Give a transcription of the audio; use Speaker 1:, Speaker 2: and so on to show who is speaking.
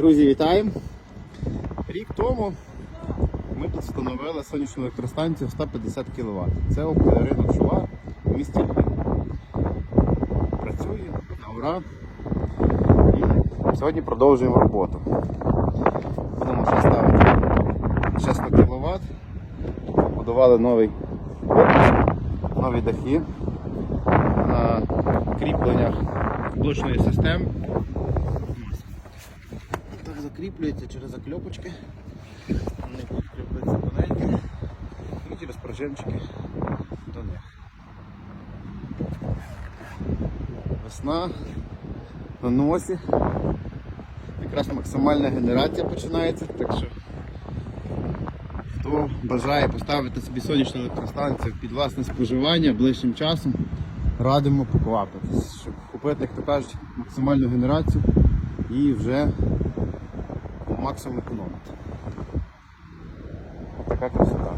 Speaker 1: Друзі, вітаємо! Рік тому ми тут встановили сонячну електростанцію 150 кВт. Це ринок Шува в місті. Працює на ура. І сьогодні продовжуємо роботу. Будемо ще ставити ще 100 кВт. Будували новий корпус, нові дахи на кріпленнях блочної системи. Закріплюється через закльопочки. Вони кріплюються тоненькі і через пружинчики до них. Весна на носі. Якраз максимальна генерація починається, так що хто бажає поставити собі сонячну електростанцію під власне споживання ближчим часом, радимо поквапитись, щоб купити, як то кажуть, максимальну генерацію і вже максимум економити. Така красота.